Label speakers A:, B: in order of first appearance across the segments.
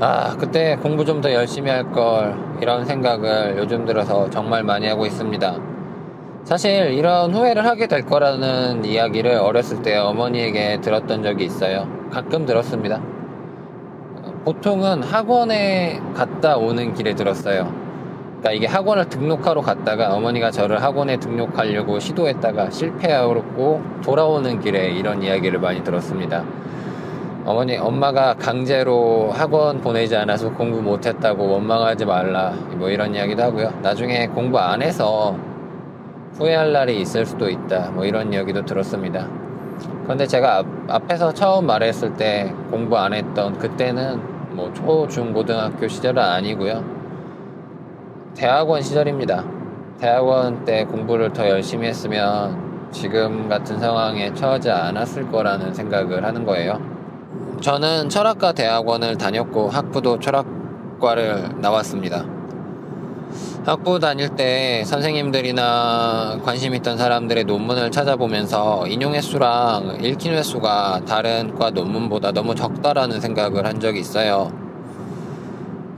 A: 아, 그때 공부 좀 더 열심히 할 걸, 이런 생각을 요즘 들어서 정말 많이 하고 있습니다. 사실 이런 후회를 하게 될 거라는 이야기를 어렸을 때 어머니에게 들었던 적이 있어요. 가끔 들었습니다. 보통은 학원에 갔다 오는 길에 들었어요. 그러니까 이게 학원을 등록하러 갔다가 어머니가 저를 학원에 등록하려고 시도했다가 실패하고 돌아오는 길에 이런 이야기를 많이 들었습니다. 어머니, 엄마가 강제로 학원 보내지 않아서 공부 못했다고 원망하지 말라. 뭐 이런 이야기도 하고요. 나중에 공부 안 해서 후회할 날이 있을 수도 있다. 뭐 이런 이야기도 들었습니다. 그런데 제가 앞, 에서 처음 말했을 때 공부 안 했던 그때는 뭐 초, 중, 고등학교 시절은 아니고요. 대학원 시절입니다. 대학원 때 공부를 더 열심히 했으면 지금 같은 상황에 처하지 않았을 거라는 생각을 하는 거예요. 저는 철학과 대학원을 다녔고 학부도 철학과를 나왔습니다. 학부 다닐 때 선생님들이나 관심 있던 사람들의 논문을 찾아보면서 인용 횟수랑 읽힌 횟수가 다른 과 논문보다 너무 적다라는 생각을 한 적이 있어요.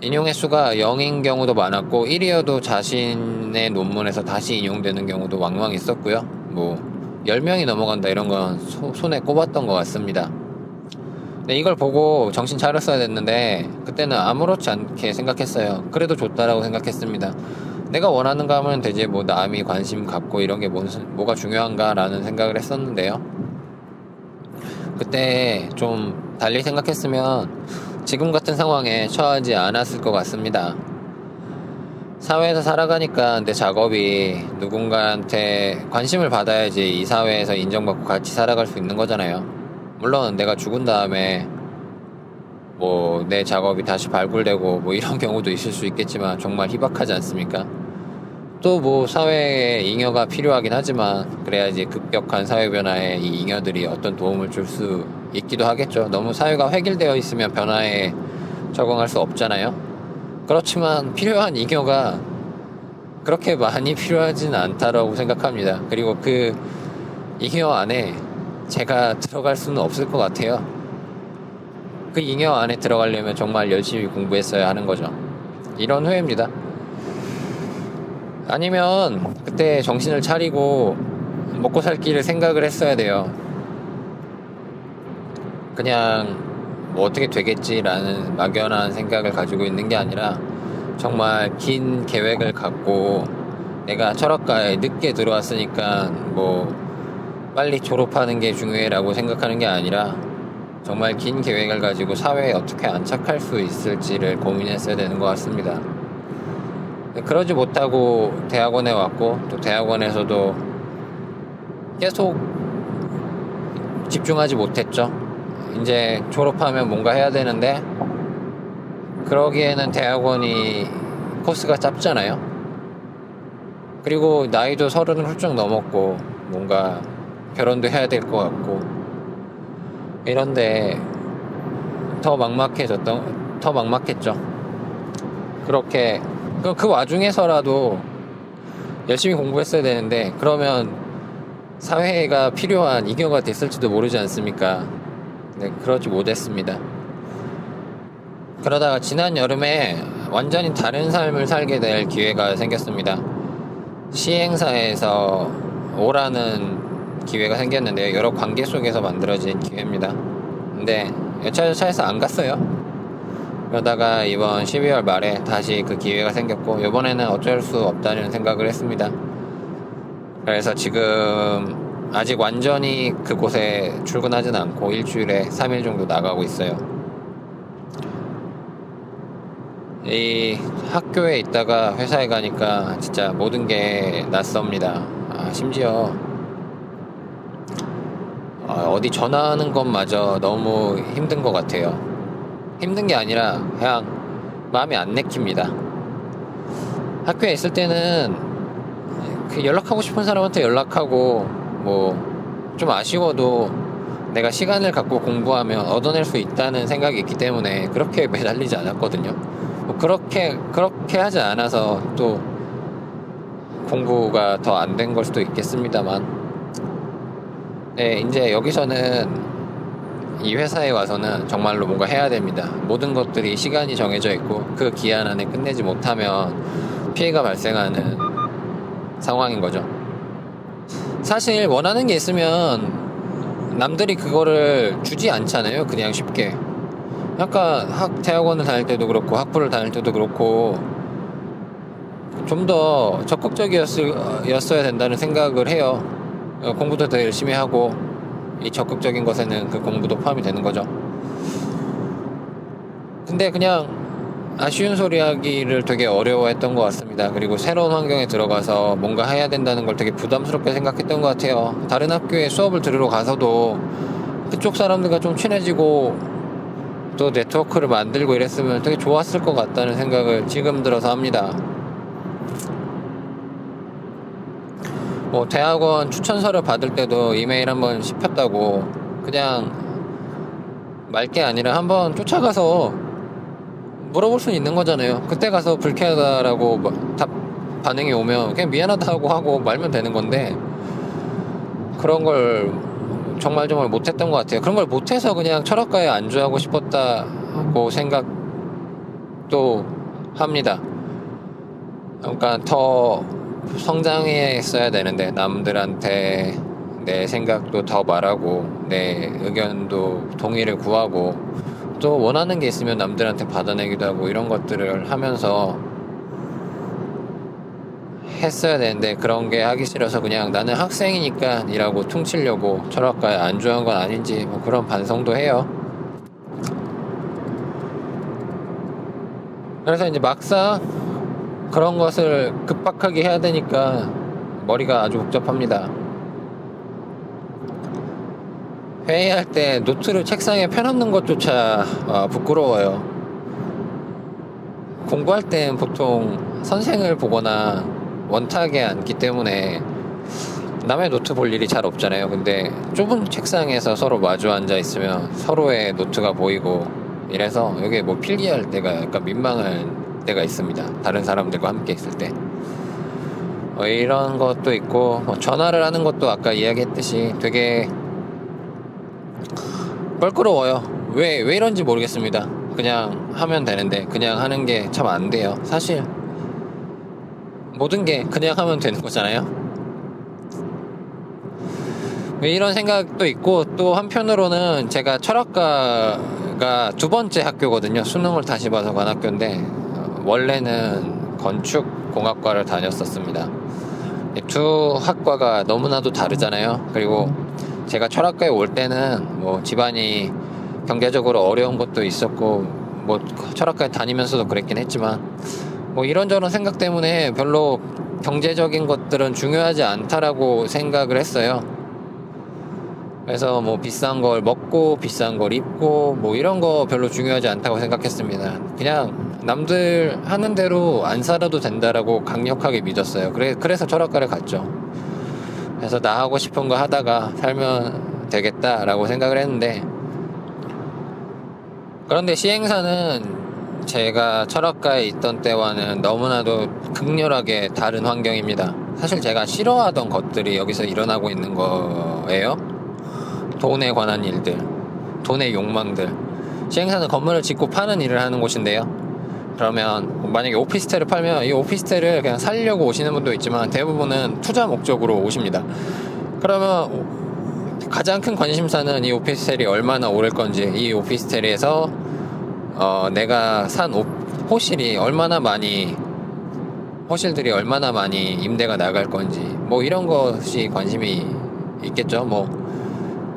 A: 인용 횟수가 0인 경우도 많았고 1이어도 자신의 논문에서 다시 인용되는 경우도 왕왕 있었고요. 뭐 10명이 넘어간다 이런 건 소, 손에 꼽았던 것 같습니다. 네, 이걸 보고 정신 차렸어야 됐는데 그때는 아무렇지 않게 생각했어요. 그래도 좋다라고 생각했습니다. 내가 원하는 거 하면 되지 뭐 남이 관심 갖고 이런 게 뭔, 뭐가 중요한가라는 생각을 했었는데요. 그때 좀 달리 생각했으면 지금 같은 상황에 처하지 않았을 것 같습니다. 사회에서 살아가니까 내 작업이 누군가한테 관심을 받아야지 이 사회에서 인정받고 같이 살아갈 수 있는 거잖아요. 물론 내가 죽은 다음에 뭐 내 작업이 다시 발굴되고 뭐 이런 경우도 있을 수 있겠지만 정말 희박하지 않습니까? 또 뭐 사회에 잉여가 필요하긴 하지만 그래야지 급격한 사회 변화에 이 잉여들이 어떤 도움을 줄 수 있기도 하겠죠. 너무 사회가 획일되어 있으면 변화에 적응할 수 없잖아요. 그렇지만 필요한 잉여가 그렇게 많이 필요하진 않다라고 생각합니다. 그리고 그 잉여 안에 제가 들어갈 수는 없을 것 같아요. 그 잉여 안에 들어가려면 정말 열심히 공부했어야 하는 거죠. 이런 후회입니다. 아니면 그때 정신을 차리고 먹고 살 길을 생각을 했어야 돼요. 그냥 뭐 어떻게 되겠지라는 막연한 생각을 가지고 있는 게 아니라 정말 긴 계획을 갖고 내가 철학과에 늦게 들어왔으니까 뭐 빨리 졸업하는 게 중요해라고 생각하는 게 아니라 정말 긴 계획을 가지고 사회에 어떻게 안착할 수 있을지를 고민했어야 되는 것 같습니다. 그러지 못하고 대학원에 왔고 또 대학원에서도 계속 집중하지 못했죠. 이제 졸업하면 뭔가 해야 되는데 그러기에는 대학원이 코스가 짧잖아요. 그리고 나이도 서른을 훌쩍 넘었고 뭔가 결혼도 해야 될 것 같고 이런데 더 막막해졌던 더 막막했죠. 그렇게 그, 그 와중에서라도 열심히 공부했어야 되는데 그러면 사회가 필요한 이교가 됐을지도 모르지 않습니까? 네, 그러지 못했습니다. 그러다가 지난 여름에 완전히 다른 삶을 살게 될 기회가 생겼습니다. 시행사에서 오라는 기회가 생겼는데요. 여러 관계 속에서 만들어진 기회입니다. 근데 여차저차해서 안 갔어요. 그러다가 이번 12월 말에 다시 그 기회가 생겼고 이번에는 어쩔 수 없다는 생각을 했습니다. 그래서 지금 아직 완전히 그곳에 출근하진 않고 일주일에 3일 정도 나가고 있어요. 이 학교에 있다가 회사에 가니까 진짜 모든 게 낯섭니다. 아, 심지어 어, 어디 전화하는 것마저 너무 힘든 것 같아요. 힘든 게 아니라 그냥 마음이 안 내킵니다. 학교에 있을 때는 그 연락하고 싶은 사람한테 연락하고 뭐 좀 아쉬워도 내가 시간을 갖고 공부하면 얻어낼 수 있다는 생각이 있기 때문에 그렇게 매달리지 않았거든요. 뭐 그렇게 그렇게 하지 않아서 또 공부가 더 안 된 걸 수도 있겠습니다만 네, 이제 여기서는 이 회사에 와서는 정말로 뭔가 해야 됩니다. 모든 것들이 시간이 정해져 있고 그 기한 안에 끝내지 못하면 피해가 발생하는 상황인 거죠. 사실 원하는 게 있으면 남들이 그거를 주지 않잖아요. 그냥 쉽게. 약간 학 대학원을 다닐 때도 그렇고 학부를 다닐 때도 그렇고 좀 더 적극적이었어야 된다는 생각을 해요. 어, 공부도 더 열심히 하고 이 적극적인 것에는 그 공부도 포함이 되는 거죠. 근데 그냥 아쉬운 소리 하기를 되게 어려워했던 것 같습니다. 그리고 새로운 환경에 들어가서 뭔가 해야 된다는 걸 되게 부담스럽게 생각했던 것 같아요. 다른 학교에 수업을 들으러 가서도 그쪽 사람들과 좀 친해지고 또 네트워크를 만들고 이랬으면 되게 좋았을 것 같다는 생각을 지금 들어서 합니다. 뭐 대학원 추천서를 받을 때도 이메일 한번 씹혔다고 그냥 말게 아니라 한번 쫓아가서 물어볼 수 있는 거잖아요. 그때 가서 불쾌하다라고 뭐답 반응이 오면 그냥 미안하다고 하고 말면 되는 건데 그런 걸 정말 정말 못했던 것 같아요. 그런 걸 못해서 그냥 철학과에 안주하고 싶었다고 생각도 합니다. 그러니까 더 성장했어야 되는데 남들한테 내 생각도 더 말하고 내 의견도 동의를 구하고 또 원하는 게 있으면 남들한테 받아내기도 하고 이런 것들을 하면서 했어야 되는데 그런 게 하기 싫어서 그냥 나는 학생이니까 이라고 퉁치려고 철학과에 안주한 건 아닌지 뭐 그런 반성도 해요. 그래서 이제 막상 그런 것을 급박하게 해야 되니까 머리가 아주 복잡합니다. 회의할 때 노트를 책상에 펴놓는 것조차 아, 부끄러워요. 공부할 땐 보통 선생을 보거나 원탁에 앉기 때문에 남의 노트 볼 일이 잘 없잖아요. 근데 좁은 책상에서 서로 마주 앉아 있으면 서로의 노트가 보이고 이래서 여기 뭐 필기할 때가 약간 민망한 때가 있습니다. 다른 사람들과 함께 있을 때. 어, 이런 것도 있고, 뭐 전화를 하는 것도 아까 이야기했듯이 되게 껄끄러워요. 왜, 왜 이런지 모르겠습니다. 그냥 하면 되는데, 그냥 하는 게 참 안 돼요. 사실, 모든 게 그냥 하면 되는 거잖아요. 왜 이런 생각도 있고, 또 한편으로는 제가 철학과가 두 번째 학교거든요. 수능을 다시 봐서 간 학교인데, 원래는 건축공학과를 다녔었습니다. 두 학과가 너무나도 다르잖아요. 그리고 제가 철학과에 올 때는 뭐 집안이 경제적으로 어려운 것도 있었고 뭐 철학과에 다니면서도 그랬긴 했지만 뭐 이런저런 생각 때문에 별로 경제적인 것들은 중요하지 않다라고 생각을 했어요. 그래서 뭐 비싼 걸 먹고 비싼 걸 입고 뭐 이런 거 별로 중요하지 않다고 생각했습니다. 그냥 남들 하는 대로 안 살아도 된다라고 강력하게 믿었어요. 그래, 그래서 철학과를 갔죠. 그래서 나 하고 싶은 거 하다가 살면 되겠다라고 생각을 했는데 그런데 시행사는 제가 철학과에 있던 때와는 너무나도 극렬하게 다른 환경입니다. 사실 제가 싫어하던 것들이 여기서 일어나고 있는 거예요. 돈에 관한 일들, 돈의 욕망들. 시행사는 건물을 짓고 파는 일을 하는 곳인데요. 그러면 만약에 오피스텔을 팔면 이 오피스텔을 그냥 살려고 오시는 분도 있지만 대부분은 투자 목적으로 오십니다. 그러면 가장 큰 관심사는 이 오피스텔이 얼마나 오를 건지, 이 오피스텔에서 어, 내가 산 오, 호실이 얼마나 많이 호실들이 얼마나 많이 임대가 나갈 건지 뭐 이런 것이 관심이 있겠죠. 뭐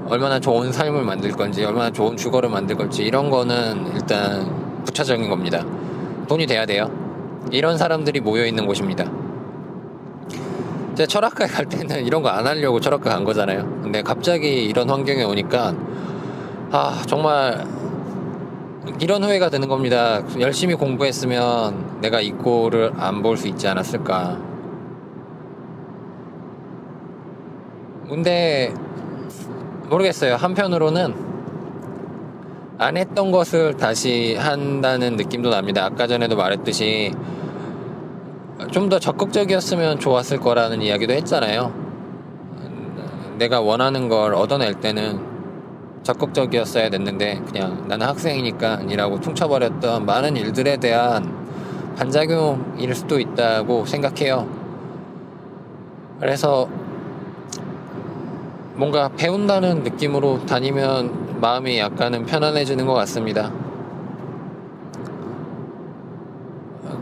A: 얼마나 좋은 삶을 만들 건지, 얼마나 좋은 주거를 만들 건지, 이런 거는 일단 부차적인 겁니다. 돈이 돼야 돼요. 이런 사람들이 모여 있는 곳입니다. 제가 철학과에 갈 때는 이런 거 안 하려고 철학과 간 거잖아요. 근데 갑자기 이런 환경에 오니까, 아, 정말, 이런 후회가 되는 겁니다. 열심히 공부했으면 내가 이 꼴을 안 볼 수 있지 않았을까. 근데 모르겠어요. 한편으로는 안 했던 것을 다시 한다는 느낌도 납니다. 아까 전에도 말했듯이 좀 더 적극적이었으면 좋았을 거라는 이야기도 했잖아요. 내가 원하는 걸 얻어낼 때는 적극적이었어야 됐는데 그냥 나는 학생이니까 이라고 퉁쳐버렸던 많은 일들에 대한 반작용일 수도 있다고 생각해요. 그래서 뭔가 배운다는 느낌으로 다니면 마음이 약간은 편안해지는 것 같습니다.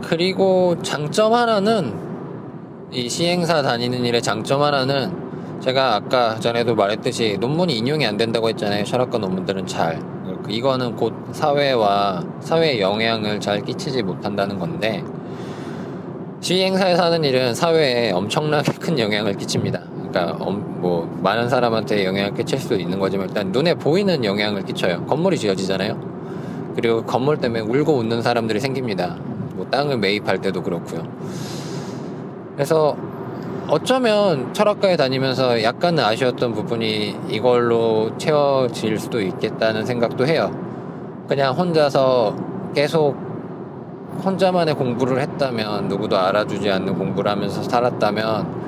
A: 그리고 장점 하나는 이 시행사 다니는 일의 장점 하나는 제가 아까 전에도 말했듯이 논문이 인용이 안 된다고 했잖아요. 철학과 논문들은 잘. 이거는 곧 사회와 사회에 영향을 잘 끼치지 못한다는 건데 시행사에서 하는 일은 사회에 엄청나게 큰 영향을 끼칩니다. 그러니까 뭐 많은 사람한테 영향을 끼칠 수도 있는 거지만 일단 눈에 보이는 영향을 끼쳐요. 건물이 지어지잖아요. 그리고 건물 때문에 울고 웃는 사람들이 생깁니다. 뭐 땅을 매입할 때도 그렇고요. 그래서 어쩌면 철학과에 다니면서 약간은 아쉬웠던 부분이 이걸로 채워질 수도 있겠다는 생각도 해요. 그냥 혼자서 계속 혼자만의 공부를 했다면 누구도 알아주지 않는 공부를 하면서 살았다면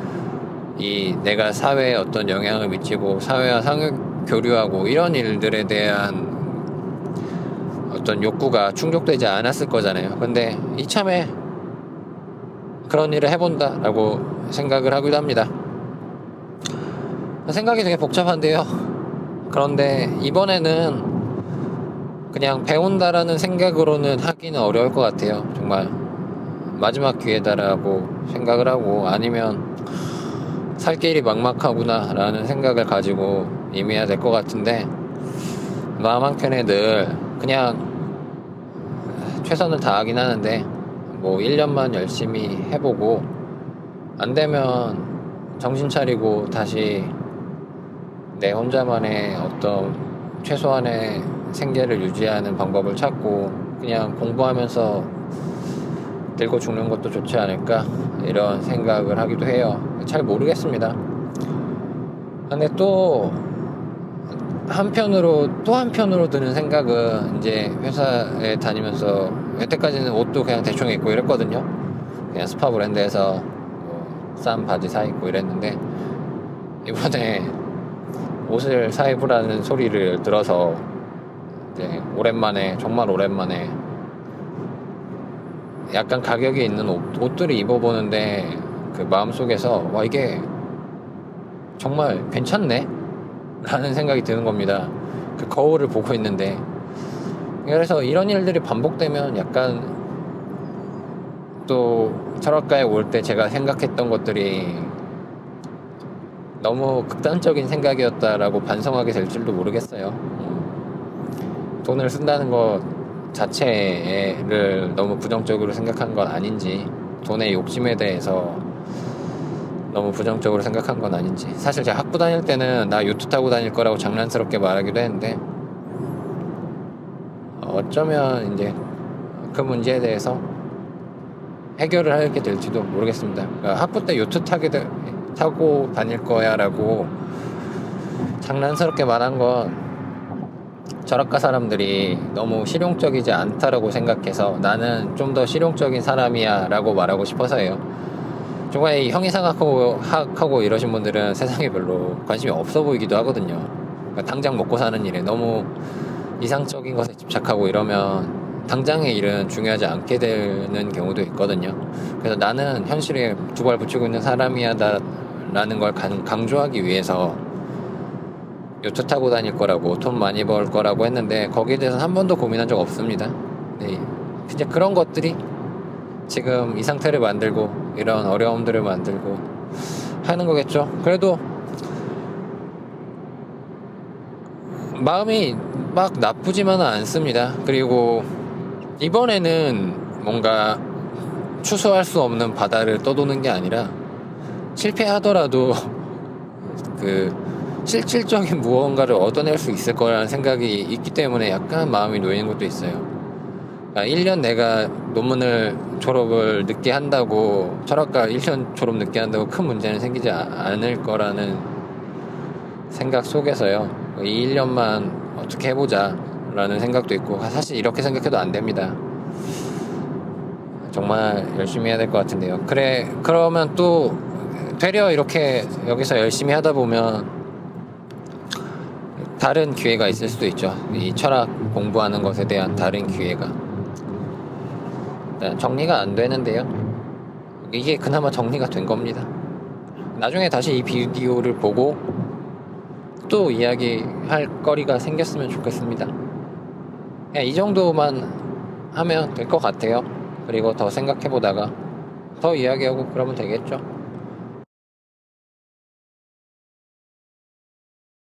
A: 이 내가 사회에 어떤 영향을 미치고 사회와 상호 교류하고 이런 일들에 대한 어떤 욕구가 충족되지 않았을 거잖아요. 근데 이참에 그런 일을 해본다라고 생각을 하기도 합니다. 생각이 되게 복잡한데요. 그런데 이번에는 그냥 배운다라는 생각으로는 하기는 어려울 것 같아요. 정말 마지막 기회다라고 생각을 하고 아니면 살 길이 막막하구나 라는 생각을 가지고 임해야 될 것 같은데 마음 한켠에 늘 그냥 최선을 다하긴 하는데 뭐 1년만 열심히 해보고 안 되면 정신 차리고 다시 내 혼자만의 어떤 최소한의 생계를 유지하는 방법을 찾고 그냥 공부하면서 들고 죽는 것도 좋지 않을까 이런 생각을 하기도 해요. 잘 모르겠습니다. 근데 또 한편으로 또 한편으로 드는 생각은 이제 회사에 다니면서 여태까지는 옷도 그냥 대충 입고 이랬거든요. 그냥 스파 브랜드에서 뭐싼 바지 사 입고 이랬는데 이번에 옷을 사 입으라는 소리를 들어서 이제 오랜만에 정말 오랜만에 약간 가격이 있는 옷, 옷들을 입어보는데 그 마음속에서 와 이게 정말 괜찮네 라는 생각이 드는 겁니다. 그 거울을 보고 있는데 그래서 이런 일들이 반복되면 약간 또 철학가에 올 때 제가 생각했던 것들이 너무 극단적인 생각이었다라고 반성하게 될 줄도 모르겠어요. 돈을 쓴다는 것 자체를 너무 부정적으로 생각한 건 아닌지, 돈의 욕심에 대해서 너무 부정적으로 생각한 건 아닌지. 사실 제가 학부 다닐 때는 나 요트 타고 다닐 거라고 장난스럽게 말하기도 했는데, 어쩌면 이제 그 문제에 대해서 해결을 하게 될지도 모르겠습니다. 그러니까 학부 때 요트 타게 되, 타고 다닐 거야라고 장난스럽게 말한 건 철학가 사람들이 너무 실용적이지 않다라고 생각해서 나는 좀 더 실용적인 사람이야 라고 말하고 싶어서예요. 정말 형이상학하고 하고 이러신 분들은 세상에 별로 관심이 없어 보이기도 하거든요. 그러니까 당장 먹고 사는 일에 너무 이상적인 것에 집착하고 이러면 당장의 일은 중요하지 않게 되는 경우도 있거든요. 그래서 나는 현실에 두 발 붙이고 있는 사람이야라는 걸 강조하기 위해서 요트 타고 다닐 거라고 돈 많이 벌 거라고 했는데 거기에 대해서는 한 번도 고민한 적 없습니다. 네. 이제 그런 것들이 지금 이 상태를 만들고 이런 어려움들을 만들고 하는 거겠죠. 그래도 마음이 막 나쁘지만은 않습니다. 그리고 이번에는 뭔가 추수할 수 없는 바다를 떠도는 게 아니라 실패하더라도 그 실질적인 무언가를 얻어낼 수 있을 거라는 생각이 있기 때문에 약간 마음이 놓이는 것도 있어요. 그러니까 1년 내가 논문을 졸업을 늦게 한다고 철학과 1년 졸업 늦게 한다고 큰 문제는 생기지 않을 거라는 생각 속에서요. 이 1년만 어떻게 해보자 라는 생각도 있고 사실 이렇게 생각해도 안 됩니다. 정말 열심히 해야 될 것 같은데요. 그래 그러면 또 되려 이렇게 여기서 열심히 하다 보면 다른 기회가 있을 수도 있죠. 이 철학 공부하는 것에 대한 다른 기회가. 네, 정리가 안 되는데요. 이게 그나마 정리가 된 겁니다. 나중에 다시 이 비디오를 보고 또 이야기할 거리가 생겼으면 좋겠습니다. 그냥 이 정도만 하면 될 것 같아요. 그리고 더 생각해 보다가 더 이야기하고 그러면 되겠죠.